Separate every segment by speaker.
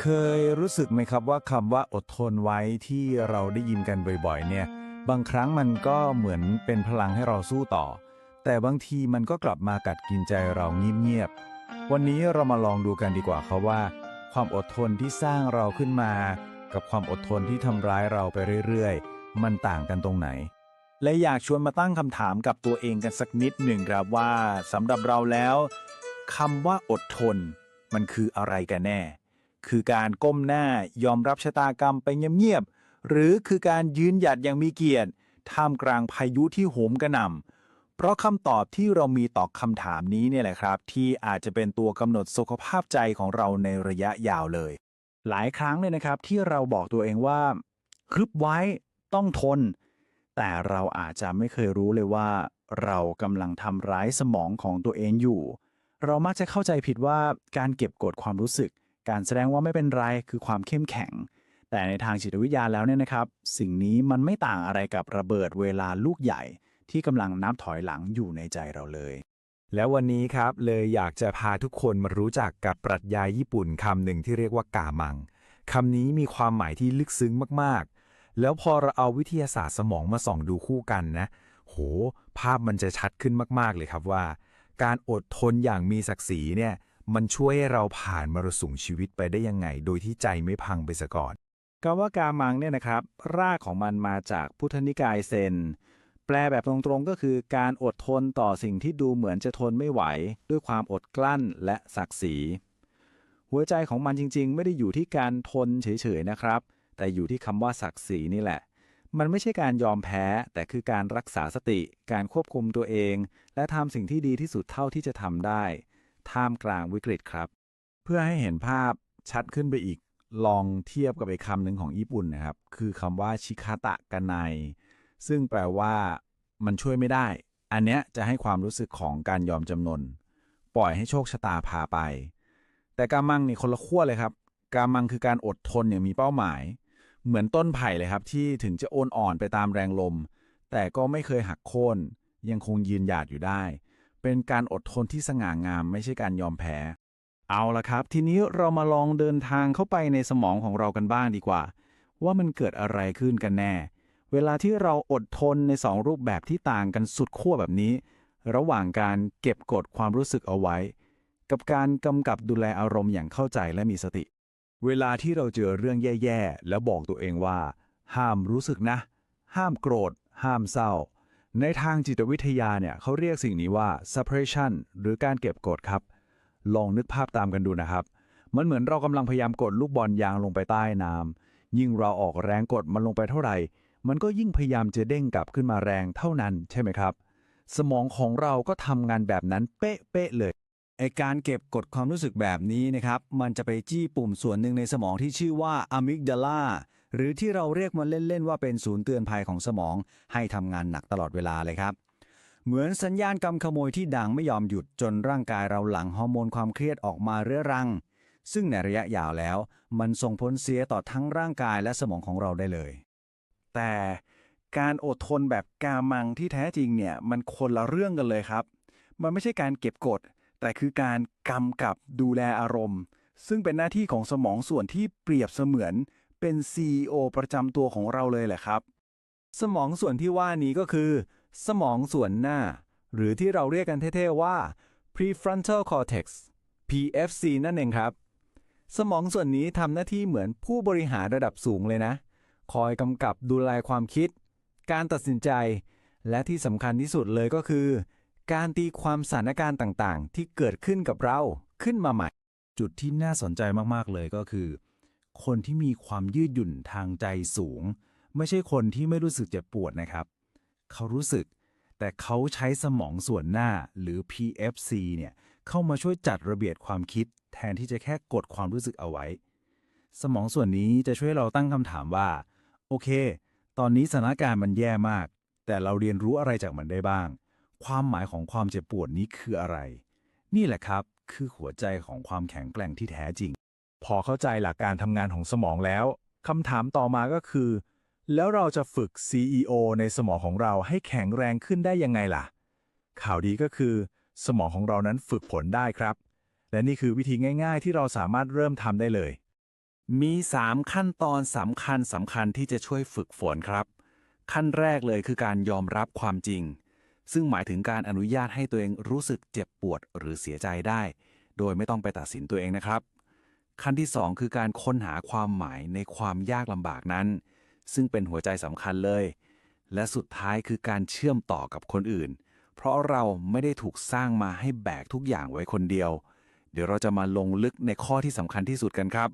Speaker 1: เคยรู้สึกไหมครับว่าคำว่าอดทนไว้ที่เราได้ยินกันบ่อยๆ เนี่ย บางครั้งมันก็เหมือนเป็นพลังให้เราสู้ต่อ แต่บางทีมันก็กลับมากัดกินใจเราเงียบๆ วันนี้เรามาลองดูกันดีกว่าครับว่า ความอดทนที่สร้างเราขึ้นมา กับความอดทนที่ทำร้ายเราไปเรื่อยๆ มันต่างกันตรงไหน และอยากชวนมาตั้งคำถามกับตัวเองกันสักนิดหนึ่งครับว่าสำหรับเราแล้วคำว่าอดทน มันคืออะไรกันแน่ คือการก้มหน้ายอมรับชะตากรรมไปเงียบๆหรือคือการยืนหยัดอย่างมีเกียรติท่ามกลางพายุที่โหมกระหน่ำเพราะคำตอบที่เรามีต่อคำถามนี้เนี่ยแหละครับ ที่อาจจะเป็นตัวกำหนดสุขภาพใจของเราในระยะยาวเลย หลายครั้งเลยนะครับที่เราบอกตัวเองว่าคึบไว้ต้องทน แต่เราอาจจะไม่เคยรู้เลยว่า เรากำลังทำร้ายสมองของตัวเองอยู่ เรามักจะเข้าใจผิดว่าการเก็บกดความรู้สึก การแสดงว่าไม่เป็นไรคือความเข้มแข็ง แต่ในทางจิตวิทยาแล้วเนี่ยนะครับ สิ่งนี้มันไม่ต่างอะไรกับระเบิดเวลาลูกใหญ่ ที่กำลังนับถอยหลังอยู่ในใจเราเลย แล้ววันนี้ครับเลยอยากจะพาทุกคนมารู้จักกับปรัชญาญี่ปุ่นคำหนึ่งที่เรียกว่ากามังคำนี้มีความหมายที่ลึกซึ้งมากๆ แล้วพอเราเอาวิทยาศาสตร์สมองมาส่องดูคู่กันนะ โห ภาพมันจะชัดขึ้นมากๆเลยครับว่า การอดทนอย่างมีศักดิ์ศรีเนี่ย มันช่วยให้เราผ่านมรสุมชีวิตไปได้ยังไง โดยที่ใจไม่พังไปซะก่อนคำว่ากามังเนี่ยนะครับ รากของมันมาจากพุทธนิกายเซน แปลแบบตรงๆก็คือการอดทนต่อสิ่งที่ดูเหมือนจะทนไม่ไหว ด้วยความอดกลั้นและศักดิ์ศรี หัวใจของมันจริงๆ ไม่ได้อยู่ที่การทนเฉยๆนะครับ แต่อยู่ที่คำว่าศักดิ์ศรีนี่แหละ มันไม่ใช่การยอมแพ้ แต่คือการรักษาสติ การควบคุมตัวเอง และทำสิ่งที่ดีที่สุดเท่าที่จะทำได้ ท่ามกลางวิกฤตครับ เพื่อให้เห็นภาพชัดขึ้นไปอีก ลองเทียบกับอีกคำหนึ่งของญี่ปุ่นนะครับ คือคำว่าชิคาตะกันไนซึ่งแปลว่ามันช่วยไม่ได้ อันเนี้ยจะให้ความรู้สึกของการยอมจำนน ปล่อยให้โชคชะตาพาไป แต่กามังนี่คนละขั้วเลยครับ กามังคือการอดทนอย่างมีเป้าหมาย เหมือนต้นไผ่เลยครับ ที่ถึงจะโอนอ่อนไปตามแรงลม แต่ก็ไม่เคยหักโค่นยังคงยืนหยาดอยู่ได้ เป็นการอดทนที่สง่างามไม่ใช่การยอมแพ้ เอาละครับ ทีนี้เรามาลองเดินทางเข้าไปในสมองของเรากันบ้างดีกว่า ว่ามันเกิดอะไรขึ้นกันแน่ เวลาที่เราอดทนในสองรูปแบบที่ต่างกันสุดขั้วแบบนี้ ระหว่างการเก็บกดความรู้สึกเอาไว้ กับการกำกับดูแลอารมณ์อย่างเข้าใจและมีสติ เวลาที่เราเจอเรื่องแย่ๆแล้วบอกตัวเองว่า ห้ามรู้สึกนะ ห้ามโกรธ ห้ามเศร้า ในทางจิตวิทยาเนี่ยเขาเรียกสิ่งนี้ว่า suppression หรือการเก็บกดครับ ลองนึกภาพตามกันดูนะครับ มันเหมือนเรากำลังพยายามกดลูกบอลยางลงไปใต้น้ำยิ่งเราออกแรงกดมันลงไปเท่าไหร่ มันก็ยิ่งพยายามจะเด้งกลับขึ้นมาแรงเท่านั้นใช่ไหมครับ สมองของเราก็ทำงานแบบนั้นเป๊ะๆเลย
Speaker 2: ไอการเก็บกดความรู้สึกแบบนี้นะครับ มันจะไปจี้ปุ่มส่วนหนึ่งในสมองที่ชื่อว่าอะมิกดาลา หรือที่เราเรียกมันเล่นๆว่าเป็นศูนย์เตือนภัยของสมอง ให้ทำงานหนักตลอดเวลาเลยครับ เหมือนสัญญาณกำขโมยที่ดังไม่ยอมหยุดจนร่างกายเราหลั่งฮอร์โมนความเครียดออกมาเรื้อรัง ซึ่งในระยะยาวแล้ว มันส่งผลเสียต่อทั้งร่างกายและสมองของเราได้เลย
Speaker 1: แต่การอดทนแบบกามังที่แท้จริงเนี่ยมันคนละเรื่องกันเลยครับ มันไม่ใช่การเก็บกด แต่คือการกำกับดูแลอารมณ์ ซึ่งเป็นหน้าที่ของสมองส่วนที่เปรียบเสมือน เป็น CEO ประจำตัวของเราเลยแหละครับ
Speaker 2: สมองส่วนที่ว่านี้ก็คือ สมองส่วนหน้า หรือที่เราเรียกกันเท่ๆว่า prefrontal cortex PFC นั่นเองครับ สมองส่วนนี้ทำหน้าที่เหมือนผู้บริหารระดับสูงเลยนะ คอยกำกับดูแลความคิด การตัดสินใจ และที่สำคัญที่สุดเลยก็คือ การตีความสถานการณ์ต่างๆ ที่เกิดขึ้นกับเราขึ้นมาใหม่
Speaker 1: จุดที่น่าสนใจมากๆเลยก็คือ คนที่มีความยืดหยุ่นทางใจสูง ไม่ใช่คนที่ไม่รู้สึกเจ็บปวดนะครับ เขารู้สึก แต่เขาใช้สมองส่วนหน้าหรือ PFC เนี่ยเข้ามาช่วยจัดระเบียบความคิด แทนที่จะแค่กดความรู้สึกเอาไว้ สมองส่วนนี้จะช่วยเราตั้งคำถามว่า โอเค ตอนนี้สถานการณ์มันแย่มาก แต่เราเรียนรู้อะไรจากมันได้บ้าง ความหมายของความเจ็บปวดนี้คืออะไร นี่แหละครับ คือหัวใจของความแข็งแกร่งที่แท้จริง พอเข้าใจหลักการทำงานของสมองแล้วคำถามต่อมาก็คือ แล้วเราจะฝึก CEO ในสมองของเราให้แข็งแรงขึ้นได้ยังไงล่ะ ข่าวดีก็คือ สมองของเรานั้นฝึกผลได้ครับ และนี่คือวิธีง่าย ๆ ที่เราสามารถเริ่มทำได้เลย
Speaker 2: มี 3 ขั้นตอนสำคัญสำคัญที่จะช่วยฝึกฝนครับ ขั้นแรกเลยคือการยอมรับความจริง ซึ่งหมายถึงการอนุญาตให้ตัวเองรู้สึกเจ็บปวดหรือเสียใจได้ โดยไม่ต้องไปตัดสินตัวเองนะครับ ขั้นที่ 2 คือการค้นหาความหมายในความยากลำบากนั้น ซึ่งเป็นหัวใจสำคัญเลย และสุดท้ายคือการเชื่อมต่อกับคนอื่น เพราะเราไม่ได้ถูกสร้างมาให้แบกทุกอย่างไว้คนเดียว เดี๋ยวเราจะมาลงลึกในข้อที่สำคัญที่สุดกันครับ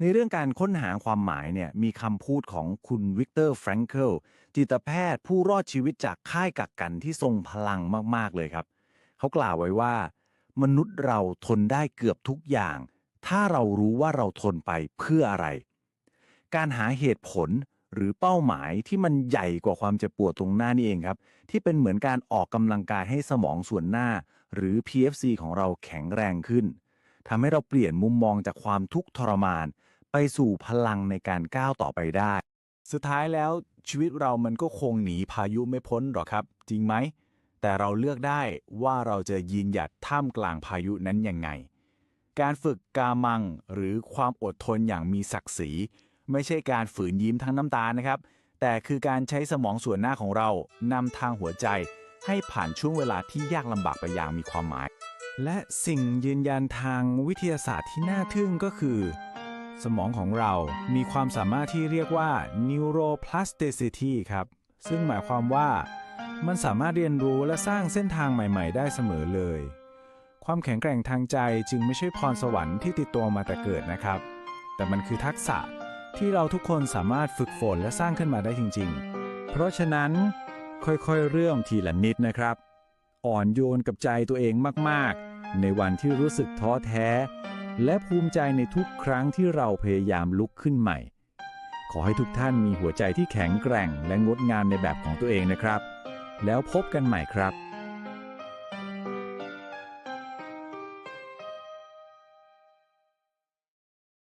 Speaker 2: ในเรื่องการค้นหาความหมายเนี่ยมีคำพูดของคุณวิกเตอร์แฟรงเคิลจิตแพทย์ผู้รอดชีวิตจากค่ายกักกันที่ทรงพลังมากๆเลยครับ เขากล่าวไว้ว่า มนุษย์เราทนได้เกือบทุกอย่าง ถ้าเรารู้ว่าเราทนไปเพื่ออะไร การหาเหตุผลหรือเป้าหมายที่มันใหญ่กว่าความเจ็บปวดตรงหน้านี่เองครับ ที่เป็นเหมือนการออกกำลังกายให้สมองส่วนหน้า หรือ PFC ของเราแข็งแรงขึ้นทำให้เราเปลี่ยนมุมมองจากความทุกข์ทรมาน ไปสู่พลังในการก้าวต่อไปได้ สุดท้ายแล้วชีวิตเรามันก็คงหนีพายุไม่พ้นหรอกครับ จริงไหม แต่เราเลือกได้ว่าเราจะยืนหยัดท่ามกลางพายุนั้นยังไง การฝึกกามัง หรือความอดทนอย่างมีศักดิ์ศรี ไม่ใช่การฝืนยิ้มทั้งน้ำตานะครับ แต่คือการใช้สมองส่วนหน้าของเรานำทางหัวใจ ให้ผ่านช่วงเวลาที่ยากลำบากไปอย่างมีความหมาย และสิ่งยืนยันทางวิทยาศาสตร์ที่น่าทึ่งก็คือ สมองของเรามีความสามารถที่เรียกว่า neuroplasticity ครับ ซึ่งหมายความว่า มันสามารถเรียนรู้และสร้างเส้นทางใหม่ ๆ ได้เสมอเลย ความแข็งแกร่งทางใจจึงไม่ใช่พรสวรรค์ที่ติดตัวมาแต่เกิดนะครับ แต่มันคือทักษะที่เราทุกคนสามารถฝึกฝนและสร้างขึ้นมาได้จริง ๆ เพราะฉะนั้นค่อยๆ เริ่มทีละนิดนะครับ อ่อนโยนกับใจตัวเองมากๆ ในวันที่รู้สึกท้อแท้ และภูมิใจในทุกครั้งที่เราพยายามลุกขึ้นใหม่ ขอให้ทุกท่านมีหัวใจที่แข็งแกร่ง และงดงามในแบบของตัวเองนะครับ แล้วพบกันใหม่ครับ